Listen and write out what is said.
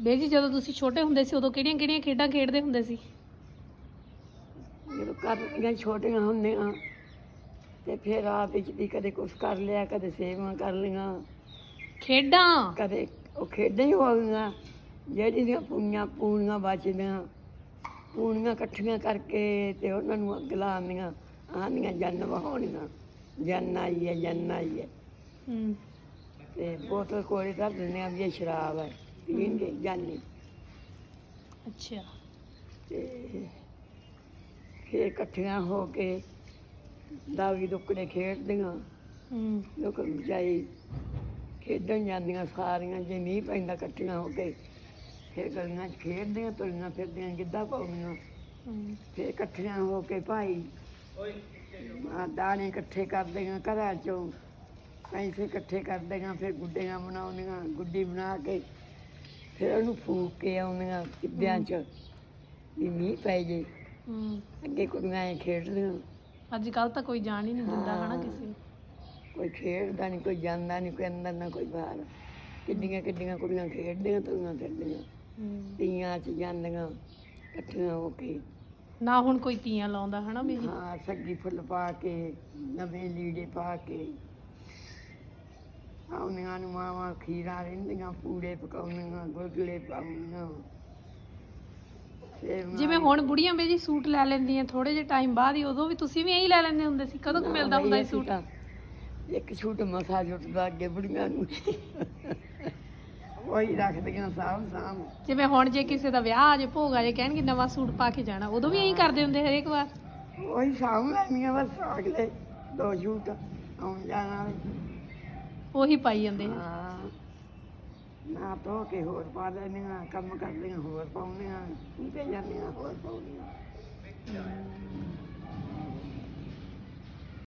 ਬੇਜੀ ਜਦੋਂ ਤੁਸੀਂ ਛੋਟੇ ਹੁੰਦੇ ਸੀ ਉਦੋਂ ਕਿਹੜੀਆਂ ਕਿਹੜੀਆਂ ਖੇਡਾਂ ਖੇਡਦੇ ਹੁੰਦੇ ਸੀ? ਜਦੋਂ ਘਰ ਦੀਆਂ ਛੋਟੀਆਂ ਹੁੰਦੀਆਂ ਤੇ ਫਿਰ ਆਪ ਵਿੱਚ ਦੀ ਕਦੇ ਕੁਛ ਕਰ ਲਿਆ ਕਦੇ ਸੇਵਾਂ ਕਰ ਲਈਆਂ। ਖੇਡਾਂ? ਕਦੇ ਉਹ ਖੇਡਾਂ ਹੀ ਹੋ ਗਈਆਂ ਜਿਹੜੀ ਦੀਆਂ ਪੂਣੀਆਂ ਪੂਣੀਆਂ ਬਚਦੀਆਂ। ਪੂਣੀਆਂ ਇਕੱਠੀਆਂ ਕਰਕੇ ਤੇ ਉਹਨਾਂ ਨੂੰ ਅੱਗ ਲਾਉਂਦੀਆਂ ਆਂਦੀਆਂ ਜੰਨ ਵਹਾਉਣੀਆਂ। ਜੰਨ ਆਈ ਹੈ ਜੰਨ ਆਈ ਹੈ। ਹੂੰ। ਤੇ ਬੋਤਲ ਕੋਲੇ ਧਰ ਦਿੰਦੇ ਆ ਵੀ ਇਹ ਸ਼ਰਾਬ ਹੈ। ਪੀਣਗੇ ਜਾਨੀ। ਅੱਛਾ। ਤੇ ਫਿਰ ਇਕੱਠੀਆਂ ਹੋ ਕੇ ਦਾਵੀ ਦੁੱਕੜੇ ਖੇਡਦੀਆਂ। ਹੂੰ। ਲੋਕ ਜਾਈ ਖੇਡਣ ਜਾਂਦੀਆਂ ਸਾਰੀਆਂ ਜੇ ਮੀਂਹ ਪੈਂਦਾ ਇਕੱਠੀਆਂ ਹੋ ਕੇ ਫਿਰ ਗਲੀਆਂ 'ਚ ਖੇਡਦੀਆਂ ਤੁਰੀਆਂ ਫਿਰਦੀਆਂ ਗਿੱਧਾ ਪਾਉਂਦੀਆਂ। ਹੂੰ। ਫਿਰ ਇਕੱਠੀਆਂ ਹੋ ਕੇ ਭਾਈ ਆ ਦਾਣੇ ਇਕੱਠੇ ਕਰਦੀਆਂ ਘਰਾਂ ਚੋਂ। ਪੈਸੇ ਇਕੱਠੇ ਕਰਦੀਆਂ ਫਿਰ ਗੁੱਡੀਆਂ ਬਣਾਉਂਦੀਆਂ ਗੁੱਡੀ ਬਣਾ ਕੇ ਫਿਰ ਉਹਨੂੰ ਫੂਕ ਕੇ ਆਉਂਦੀਆਂ ਟਿੱਬਿਆਂ 'ਚ ਵੀ ਮੀਂਹ ਪੈ ਜੇ। ਹੂੰ ਅੱਗੇ ਕੁੜੀਆਂ ਐਂ ਖੇਡਦੀਆਂ। ਅੱਜ ਕੱਲ ਤਾਂ ਕੋਈ ਜਾਣ ਹੀ ਨਹੀਂ ਦਿੰਦਾ ਹਨਾ। ਕਿਸੇ ਨੂੰ। ਕੋਈ ਖੇਡਦਾ ਨਹੀਂ ਕੋਈ ਜਾਂਦਾ ਨਹੀਂ ਕੋਈ ਅੰਦਰ ਨਾ ਕੋਈ ਬਾਹਰ। ਕਿੱਡੀਆਂ ਕਿੱਡੀਆਂ ਕੁੜੀਆਂ ਖੇਡਦੀਆਂ ਤੁਰੀਆਂ ਫਿਰਦੀਆਂ। ਹੂੰ। ਤੀਆਂ 'ਚ ਜਾਂਦੀਆਂ ਇਕੱਠੀਆਂ ਹੋ ਕੇ। ਨਾ ਹੁਣ ਕੋਈ ਤੀਆਂ ਲਾਉਂਦਾ ਹਨਾ ਬੇਜੀ। ਹਾਂ ਸੱਗੀ ਫੁੱਲ ਪਾ ਕੇ ਨਵੇਂ ਲੀੜੇ ਪਾ ਕੇ। ਆਉਂਦੀਆਂ ਨੂੰ ਮਾਵਾਂ ਖੀਰਾਂ ਰਹਿੰਦੀਆਂ ਪੂੜੇ ਪਕਾਉਂਦੀਆਂ ਗੁਲਗੁਲੇ ਪਾਉਂਦੀਆਂ ਜਿਵੇਂ ਹੁਣ ਬੁੜੀਆਂ ਬੇਜੀ ਸੂਟ ਲੈ ਲੈਂਦੀਆਂ ਥੋੜੇ ਜਿਹੇ ਟਾਈਮ ਬਾਅਦ ਹੀ ਉਦੋਂ ਵੀ ਤੁਸੀਂ ਵੀ ਇਹੀ ਲੈ ਲੈਂਦੇ ਹੁੰਦੇ ਸੀ ਕਦੋਂ ਕੁ ਮਿਲਦਾ ਹੁੰਦਾ ਸੀ ਸੂਟ? ਇੱਕ ਸੂਟ ਮਸਾ ਜੁੱਟਦਾ ਅੱਗੇ ਬੁੜੀਆਂ ਨੂੰ। ਉਹੀ ਰੱਖਦੀਆਂ ਸਾਂਭ ਸਾਂਭ। ਜਿਵੇਂ ਹੁਣ ਜੇ ਕਿਸੇ ਦਾ ਵਿਆਹ ਆ ਜੇ ਭੋਗ ਆ ਜੇ ਕਹਿਣਗੇ ਨਵਾਂ ਸੂਟ ਪਾ ਕੇ ਜਾਣਾ ਉਦੋਂ ਵੀ ਇਹੀ ਕਰਦੇ ਹੁੰਦੇ ਹਰੇਕ ਵਾਰ? ਉਹੀ ਸਾਂਭ ਲੈਣੀਆਂ ਬਸ ਅਗਲੇ ਦੋ ਸੂਟ ਆਉਣ ਜਾਣ ਵਾਲੇ। ਉਹੀ ਪਾਈ ਜਾਂਦੇ ਆ। ਹਾਂ। ਨਾ ਧੋ ਕੇ ਹੋਰ ਪਾ ਲੈਣੀਆਂ ਕੰਮ ਕਰਦੀਆਂ ਹੋਰ ਪਾਉਂਦੀਆਂ ਤੇ ਜਾਂਦੀਆਂ ਹੋਰ ਪਾਉਂਦੀਆਂ